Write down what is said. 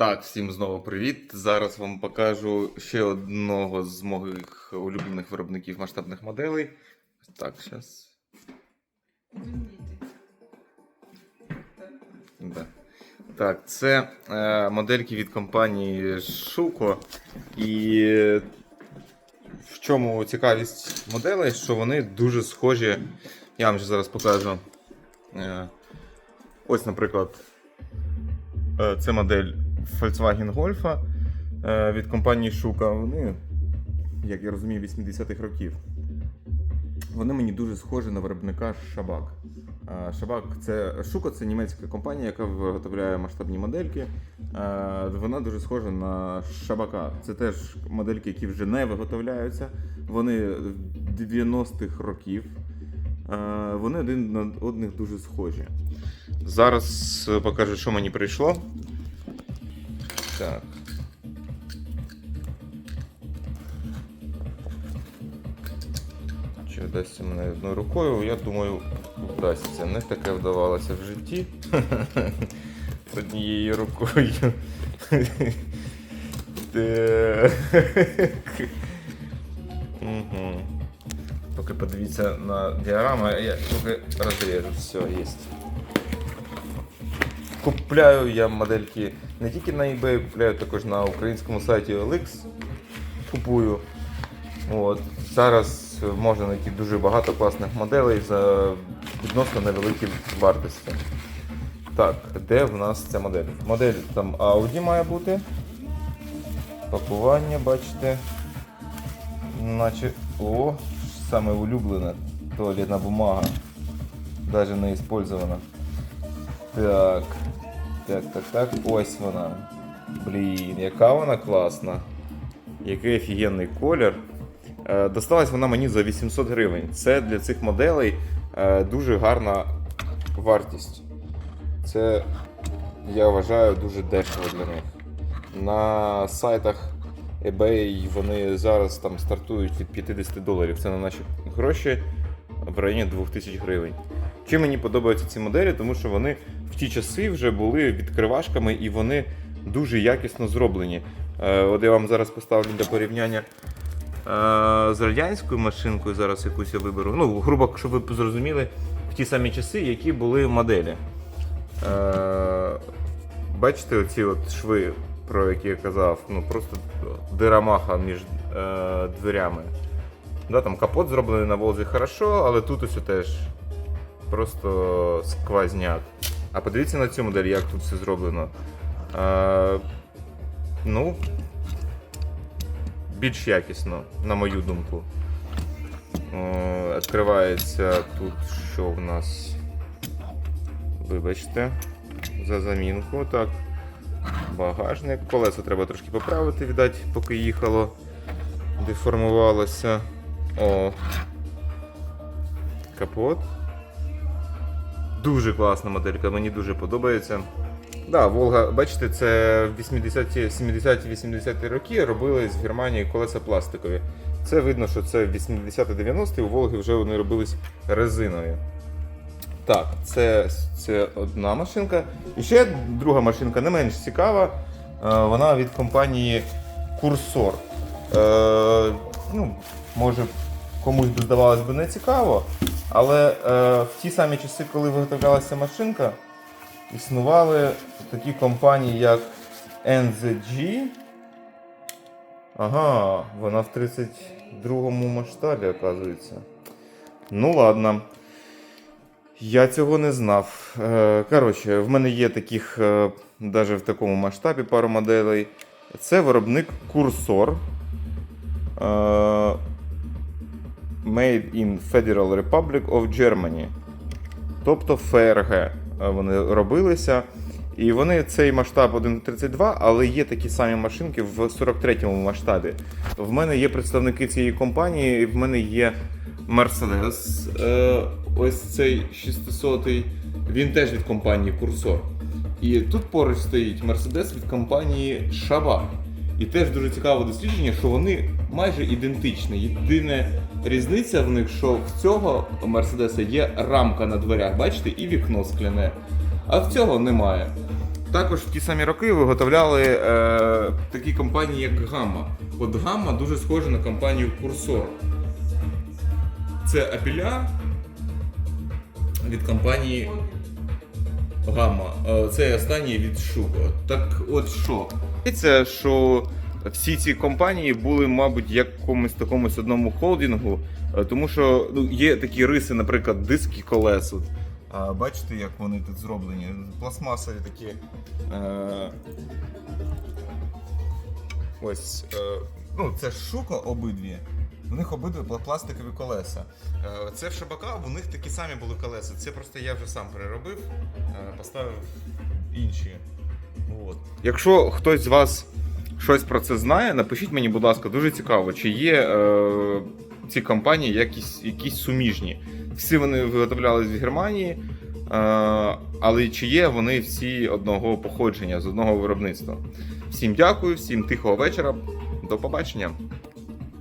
Так, всім знову привіт. Зараз вам покажу ще одного з моїх улюблених виробників масштабних моделей. Так, зараз. Да. Так, це е, модельки від компанії Shuko. І в чому цікавість моделей, що вони дуже схожі. Я вам ще зараз покажу. Е, ось, наприклад, е, це модель Volkswagen Golf е, від компанії Shuka. Вони, як я розумію, 80-х років. Вони мені дуже схожі на виробника Шабак. Шабак це Шука це німецька компанія, яка виготовляє масштабні модельки. Е, Вона дуже схожа на Шабака. Це теж модельки, які вже не виготовляються. Вони 90-х років. Е, Вони один на одних дуже схожі. Зараз е, покажу, що мені прийшло. Так. Чи вдасться мене одною рукою? Я думаю, вдасться. Не таке вдавалося в житті. Однією рукою. Поки подивіться на діаграму, я поки розріжу. Все, є. Купляю я модельки не тільки на eBay, купляю також на українському сайті OLX. Купую. От. Зараз можна знайти дуже багато класних моделей за відносно невеликі вартості. Так, де в нас ця модель? Модель там Audi має бути. Пакування, бачите. Наче. О, саме улюблена туалетна бумага. Даже не использована. Так. Так, так, так. Ось вона. Блін, яка вона класна. Який офігенний колір. Е, Досталась вона мені за 800 гривень. Це для цих моделей е, дуже гарна вартість. Це, я вважаю, дуже дешево для них. На сайтах eBay вони зараз там стартують від 50 доларів. Це на наші гроші в районі 2000 гривень. Чим мені подобаються ці моделі, тому що вони в ті часи вже були відкривашками і вони дуже якісно зроблені. Е, От я вам зараз поставлю для порівняння е, з радянською машинкою, зараз якусь я виберу. Ну, грубо, щоб ви зрозуміли, в ті самі часи, які були моделі. Е, Бачите, оці от шви, про які я казав, ну просто дирамаха між дверями. Да, там капот зроблений на Волзі хорошо, але тут ось теж просто сквозняк. А подивіться на цю модель, як тут все зроблено. Е, ну, більш якісно, на мою думку. Е, відкривається тут, що в нас. Вибачте, за замінку. Так. Багажник. Колесо треба трошки поправити, віддать, поки їхало. Деформувалося. О. Капот. Дуже класна моделька, мені дуже подобається. Да, Волга, бачите, це в 70-ті, 80-ті роки робили з Германії колеса пластикові. Це видно, що це 80-90-ті, у Волги вже вони робились резиною. Так, це, це одна машинка. І ще друга машинка, не менш цікава. Е, Вона від компанії Курсор. Е, ну, може, комусь би здавалось би не цікаво, але е, в ті самі часи, коли виготовлялася машинка, існували такі компанії, як NZG. Ага, вона в 32-му масштабі, оказується. Ну ладно. Я цього не знав. Е, Коротше, в мене є таких, навіть в такому масштабі пару моделей. Це виробник Курсор. Made in Federal Republic of Germany. Тобто ФРГ е, вони робилися. І вони цей масштаб 1.32, але є такі самі машинки в 43-му масштабі. В мене є представники цієї компанії, і в мене є Mercedes. Е, ось цей 600 він теж від компанії Курсор. І тут поруч стоїть Mercedes від компанії Шаба. І теж дуже цікаве дослідження, що вони майже ідентичні. Єдина різниця в них, що в цього Мерседеса є рамка на дверях, бачите, і вікно скляне. А в цього немає. Також в ті самі роки виготовляли е, такі компанії, як Гамма. От Гамма дуже схожа на компанію Курсор. Це апіля від компанії Гамма. Е, Це останній від Шуко. Так от що? Це що всі ці компанії були, мабуть, якомусь такомусь одному холдингу, е, тому що ну, є такі риси, наприклад, диски колес. От. А, бачите, як вони тут зроблені? Пластмасові такі. Е, ось. Е, ну, це шуко обидві. У них обидві пластикові колеса. Е, Це в Шабака, у них такі самі були колеса. Це просто я вже сам переробив, е, поставив інші. От. Якщо хтось з вас щось про це знає, напишіть мені, будь ласка, дуже цікаво, чи є е, ці компанії якісь, якісь суміжні. Всі вони виготовлялись в Германії, е, але чи є вони всі одного походження, з одного виробництва. Всім дякую, всім тихого вечора. До побачення.